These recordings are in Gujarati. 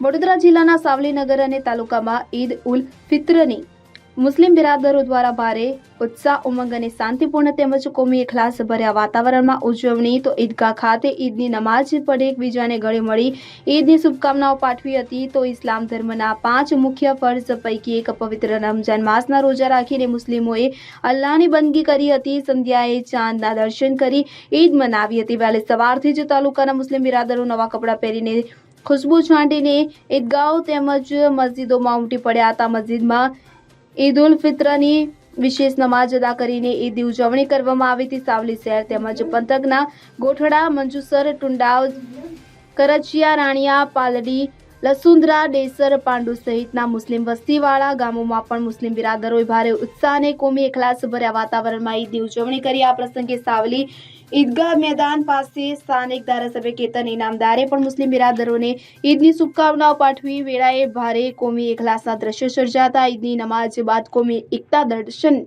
વડોદરા જિલ્લાના સાવલીનગર અને તાલુકામાં ઈદ ઉલ ફિત્રની મુસ્લિમ બિરાદરો દ્વારા ભારે ઉત્સાહ, ઉમંગ અને શાંતિપૂર્ણ તેમજ કોમી ખલાસ ભર્યા વાતાવરણમાં ઉજવણી. તો ઈદગાહ ખાતે ઈદની નમાઝ પડે એકબીજાને ગળે મળી. ઈદની શુભકામનાઓ પાઠવી હતી. તો ઇસ્લામ ધર્મના પાંચ મુખ્ય ફર્જ પૈકી એક પવિત્ર રમજાન માસના રોજા રાખીને મુસ્લિમોએ અલ્લાહની બંદગી કરી હતી. સંધ્યાએ ચાંદના દર્શન કરી ઈદ મનાવી હતી. વહેલી સવારથી જ તાલુકાના મુસ્લિમ બિરાદરો નવા કપડાં પહેરીને ખુશ્બુ છાંટીને ઈદગાહો તેમજ મસ્જિદોમાં ઉમટી પડ્યા હતા. મસ્જિદમાં ઈદ ઉલ ફિત્રની વિશેષ નમાજ અદા કરીને ઈદની ઉજવણી કરવામાં આવી હતી. સાવલી શહેર તેમજ પંથકના ગોઠડા, મંજુસર, ટુંડાવ કરચિયા રાણિયા, પાલડી લસુંદરા, ડેસર, પાંડુ સહિતના મુસ્લિમ વસ્તીવાળા ગામોમાં પણ મુસ્લિમ બિરાદરોએ ભારે ઉત્સાહ અને કોમી એખલાસ ભર્યા વાતાવરણમાં ઈદની ઉજવણી કરી. આ પ્રસંગે સાવલી ઈદગાહ મેદાન પાસે સ્થાનિક ધારાસભ્ય કેતન ઇનામદારે પણ મુસ્લિમ બિરાદરોને ઈદની શુભકામનાઓ પાઠવી. વેળાએ ભારે કોમી એખલાસના દ્રશ્યો સર્જાતા. ઈદની નમાજ બાદ કોમી એકતા દર્શન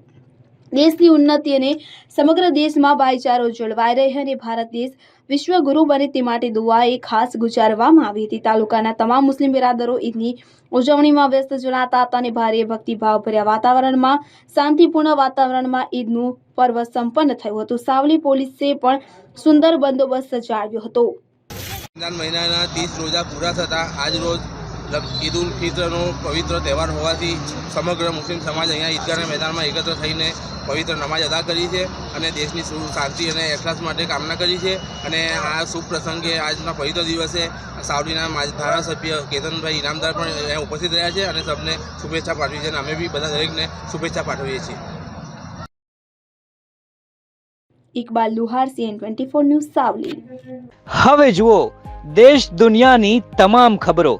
દેશની ઉન્નતિ અને સમગ્ર દેશમાં ભાઈચારો જળવાઈ રહે અને ભારત દેશ વિશ્વગુરુ બને તે માટે દુઆએ ખાસ ગુજારવામાં આવી હતી. તાલુકાના તમામ મુસ્લિમ બિરાદરો ઈદની ઉજવણીમાં વ્યસ્ત જણાતા હતા અને ભારે ભક્તિભાવ ભર્યા વાતાવરણમાં, શાંતિપૂર્ણ વાતાવરણમાં ઈદનું પર્વ સંપન્ન થયું હતું. સાવલી પોલીસે પણ સુંદર બંદોબસ્ત જાળવ્યો હતો. રમજાન મહિનાના ત્રીસ રોજા પૂરા થતા આજ રોજ ઈદ ઉલ ફિત્રનો પવિત્ર તહેવાર હોવાથી સમગ્ર મુસ્લિમ સમાજ અહીંયા ઈદગાહના મેદાનમાં એકત્ર થઈને પવિત્ર નમાજ અદા કરી છે અને દેશની સુખ શાંતિ અને એખલાસ માટે કામના કરી છે. અને આ શુભ પ્રસંગે આજના પવિત્ર દિવસે સાવડીના માજ- ધારાસભ્ય કેતનભાઈ ઇનામદાર પણ અહીંયા ઉપસ્થિત રહ્યા છે અને સૌને શુભેચ્છા પાઠવી છે અને અમે બી બધા દરેકને શુભેચ્છા પાઠવીએ છીએ. Iqbal Luhar CN twenty four news Savli. હવે જુઓ દેશ દુનિયાની તમામ ખબરો.